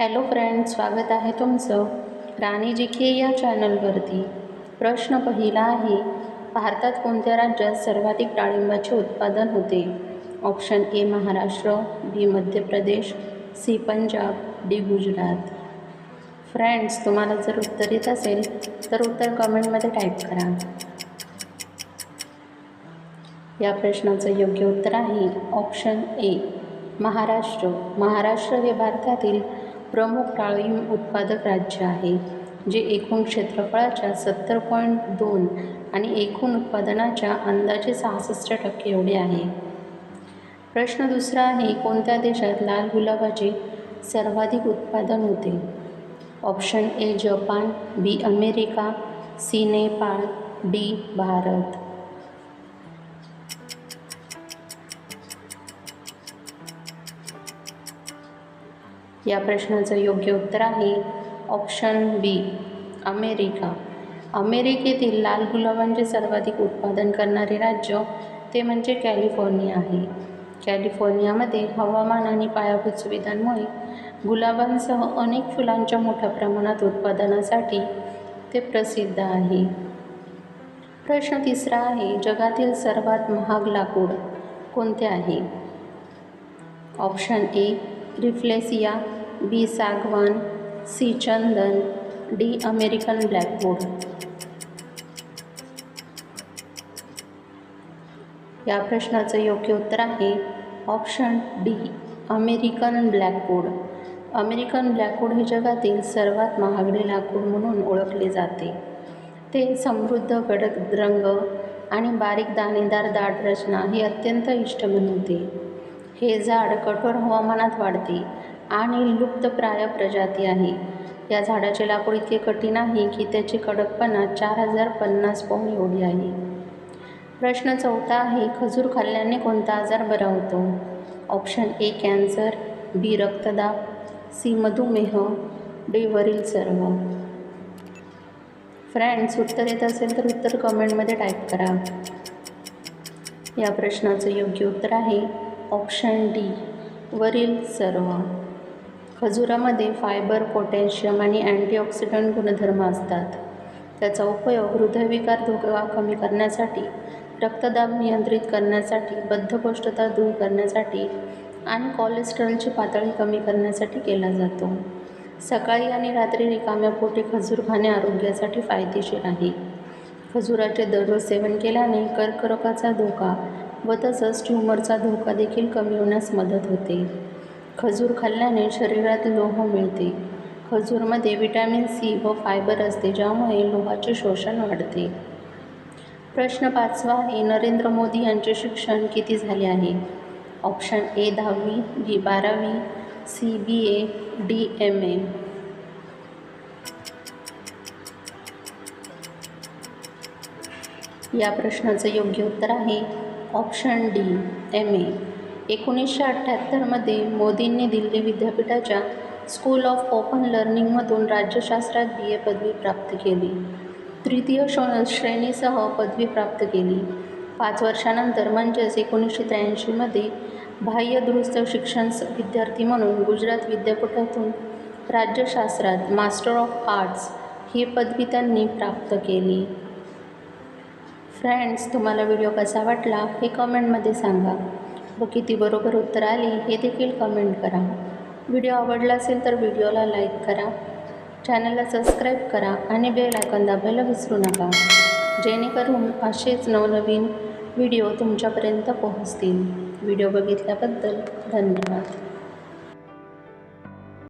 Hello friend स्वागत आहे तुमचं राणी जी के या चॅनलवरती. प्रश्न पहिला आहे भारतात कोणत्या राज्यात सर्वाधिक डाळिंबाचे उत्पादन होते? Option A Maharashtra B Madhya Pradesh C Punjab D Gujarat. Friends तुम्हाला जर उत्तर येत असेल तर उत्तर कमेंटमध्ये टाईप करा. या प्रश्नाचं योग्य उत्तर आहे ऑप्शन ए महाराष्ट्र. महाराष्ट्र हे भारतातील प्रमुख डाळिंब उत्पादक राज्य आहे जे एकूण क्षेत्रफळाच्या सत्तर पॉईंट दोन आणि एकूण उत्पादनाच्या अंदाजे सहासष्ट टक्के एवढे आहे. प्रश्न दुसरा आहे कोणत्या देशात लाल गुलाबाचे सर्वाधिक उत्पादन होते? Option A Japan B America C Nepal D Bharat. या प्रश्नाचं योग्य उत्तर आहे ऑप्शन बी अमेरिका. अमेरिकेतील लाल गुलाबांचे सर्वाधिक उत्पादन करणारे राज्य ते म्हणजे कॅलिफोर्निया आहे. कॅलिफोर्नियामध्ये हवामान आणि पायाभूत सुविधांमुळे गुलाबांसह अनेक फुलांच्या मोठ्या प्रमाणात उत्पादनासाठी ते प्रसिद्ध आहे. प्रश्न तिसरा आहे जगातील सर्वात महाग लाकूड कोणते आहे? ऑप्शन ए रिफ्लेसिया बी सागवान सी चंदन डी अमेरिकन ब्लॅकबोर्ड. या प्रश्नाचं योग्य उत्तर आहे option D American blackwood American blackwood हे जगातील सर्वात महागडे लाकूड म्हणून ओळखले जाते. ते समृद्ध गडद रंग आणि बारीक दाणेदार दाट रचना ही अत्यंत इष्ट बनवते. हे झाड कठोर हवामानात वाढते आणि लुप्तप्राय प्रजाती आहे. या झाडाचे लाकूड इतके कठीण आहे की त्याची कडकपणा चार हजार पन्नास पाऊंड एवढी आहे. प्रश्न चौथा आहे खजूर खाल्ल्याने कोणता आजार बरा होतो? ऑप्शन ए कॅन्सर बी रक्तदाब सी मधुमेह डी वरील सर्व फ्रेंड्स उत्तर येत असेल तर उत्तर कमेंटमध्ये टाईप करा. या प्रश्नाचं योग्य उत्तर आहे ऑप्शन डी वरील सर्व. खजुरामध्ये फायबर पोटॅशियम आणि अँटीऑक्सिडंट गुणधर्म असतात. त्याचा उपयोग हृदयविकार धोका कमी करण्यासाठी रक्तदाब नियंत्रित करण्यासाठी बद्धकोष्ठता दूर करण्यासाठी आणि कोलेस्ट्रॉलची पातळी कमी करण्यासाठी केला जातो. सकाळी आणि रात्री रिकाम्या पोटी खजूर खाणे आरोग्यासाठी फायदेशीर आहे. खजुराचे दररोज सेवन केल्याने कर्करोगाचा धोका व तसंच ट्यूमरचा धोका देखील कमी होण्यास मदत होते. खजूर खाल्ल्याने शरीरात लोह मिळते. खजूरमध्ये विटॅमिन सी व फायबर असते ज्यामुळे लोहाचे शोषण वाढते. प्रश्न पाचवा आहे नरेंद्र मोदी यांचे शिक्षण किती झाले आहे? ऑप्शन ए दहावी बी बारावी C B A D M A. या प्रश्नाचं योग्य उत्तर आहे ऑप्शन डी एम ए एकोणीसशे अठ्ठ्याहत्तरमध्ये मोदींनी दिल्ली विद्यापीठाच्या स्कूल ऑफ ओपन लर्निंगमधून राज्यशास्त्रात बी ए पदवी प्राप्त केली. तृतीय श श्रेणीसह पदवी प्राप्त केली. पाच वर्षानंतर म्हणजेच एकोणीसशे त्र्याऐंशीमध्ये बाह्य दुरुस्त शिक्षण विद्यार्थी म्हणून गुजरात विद्यापीठातून राज्यशास्त्रात मास्टर ऑफ आर्ट्स ही पदवी त्यांनी प्राप्त केली. फ्रेंड्स तुम्हाला व्हिडिओ कसा वाटला हे कमेंटमध्ये सांगा. व किती बरोबर उत्तर आली हे देखील कमेंट करा. व्हिडिओ आवडला असेल तर व्हिडिओला लाईक करा. चॅनलला सबस्क्राईब करा आणि बेल आयकॉन दाबायला विसरू नका. जेणेकरून असेच नवनवीन व्हिडिओ तुमच्यापर्यंत पोहोचतील. व्हिडिओ बघितल्याबद्दल धन्यवाद.